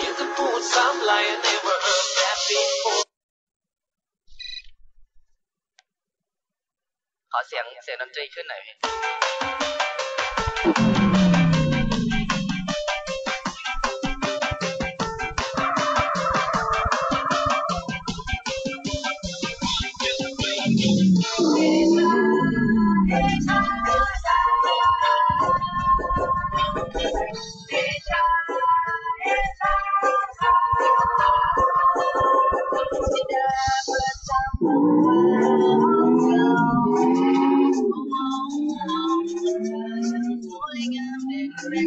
ได้ยินเธอพูดซ้ำ like I never heard that before ขอเสียงเสียงดนตรีขึ้นหน่อยพี่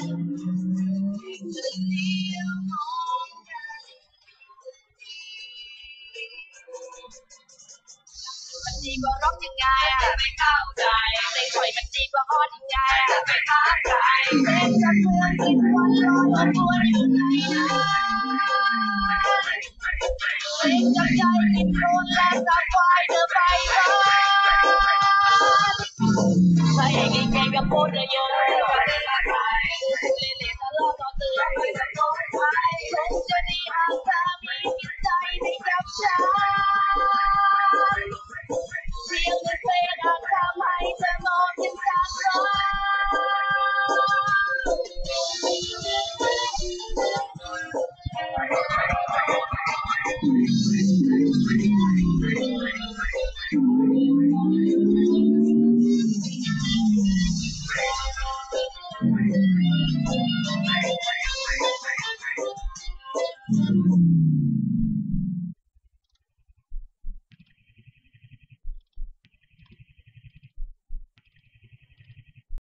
มันดีกว่าร้องยังไงอะไม่เข้าใจในถอยมันดีกว่าฮอดยังไงอะไม่เข้าใจเล่นกับเพื่อนกินวันร้อนวันปวดอยู่ไหนนะเล่นกับใจกินโคลนและกับควายเธอไปบ้านใส่เก่งๆกับโคตรเลย